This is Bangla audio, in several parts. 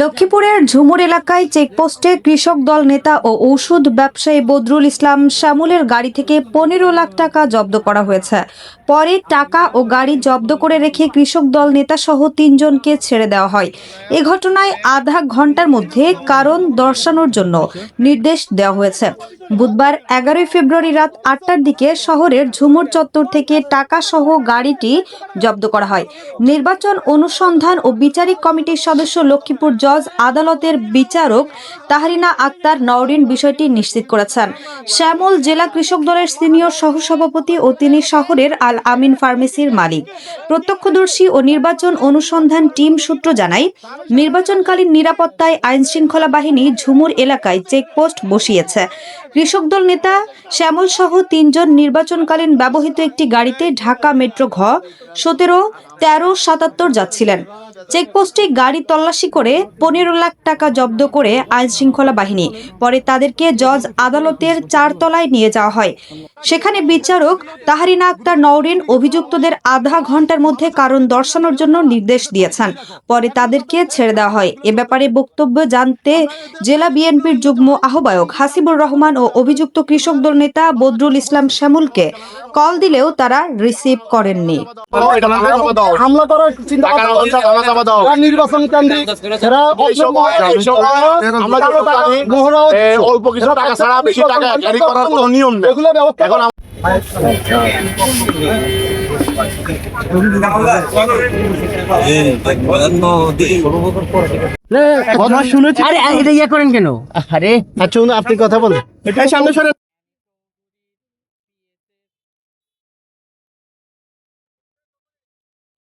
লক্ষ্মীপুরের ঝুমুর এলাকায় চেকপোস্টে কৃষক দল নেতা ও ঔষধ ব্যবসায়ী বদরুল ইসলাম শ্যামুলের গাড়ি থেকে পনেরো লাখ টাকা জব্দ করা হয়েছে। পরে টাকা ও গাড়ি জব্দ করে রেখে কৃষক দল নেতা সহ তিনজনকে ছেড়ে দেওয়া হয়। এ ঘটনায় আধা ঘণ্টার মধ্যে কারণ দর্শানোর জন্য নির্দেশ দেওয়া হয়েছে। বুধবার এগারোই ফেব্রুয়ারি রাত আটটার দিকে শহরের ঝুমুর চত্বর থেকে টাকা সহ গাড়িটি জব্দ করা হয়। নির্বাচন অনুসন্ধান ও বিচারিক কমিটির সদস্য লক্ষ্মীপুর জজ আদালতের বিচারক তাহরিনা আক্তার নওরিন বিষয়টি নিশ্চিত করেছেন। শ্যামল জেলা কৃষক দলের সিনিয়র সহসভাপতি ও তিনি শহরের আল আমিন ফার্মেসির মালিক। প্রত্যক্ষদর্শী ও নির্বাচন অনুসন্ধান টিম সূত্র জানায়, নির্বাচনকালীন নিরাপত্তায় আইন শৃঙ্খলা বাহিনী ঝুমুর এলাকায় চেকপোস্ট বসিয়েছে। কৃষক দল নেতা শ্যামল সহ তিনজন নির্বাচনকালীন ব্যবহৃত একটি গাড়িতে ঢাকা মেট্রো ঘ সতেরো তেরো সাতাত্তর যাচ্ছিলেন। চেকপোস্টে গাড়ি তল্লাশি করে পনেরো লাখ টাকা জব্দ করে আইন শৃঙ্খলা বাহিনী। পরে তাদেরকে জজ আদালতের চারতলায় নিয়ে যাওয়া হয়। সেখানে বিচারক তাহারিনা আক্তার নওরিন অভিযুক্তদের আধা ঘণ্টার মধ্যে কারণ দর্শানোর জন্য নির্দেশ দিয়েছেন। পরে তাদেরকে ছেড়ে দেওয়া হয়। এ ব্যাপারে বক্তব্য জানতে জেলা বিএনপির যুগ্ম আহ্বায়ক হাসিবুর রহমান ও অভিযুক্ত কৃষক দল নেতা বদরুল ইসলাম শ্যামলকে কল দিলেও তারা রিসিভ করেননি। হামলা করার চিন্তা টাকা না হলে টাকা জমা দাও। এরা নির্বাচন কেন্দ্রিক এরা এই সময়- এই সময় আমরা যেটা জানি, মহড়া এ, অল্প কিছু টাকা ছাড়া বেশি টাকা ক্যারি করার কোনো নিয়ম নেই। এগুলো এখন কথা শুনেছি। আরে এটা ইয়ে করেন কেন? আরে আচ্ছা আপনি কথা বলেন। এটাই সামনে সরেন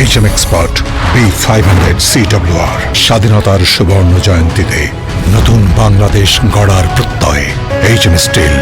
H M expert B five hundred CWR স্বাধীনতার সুবর্ণ জয়ন্তীতে নতুন বাংলাদেশ গড়ার প্রত্যয়। H am still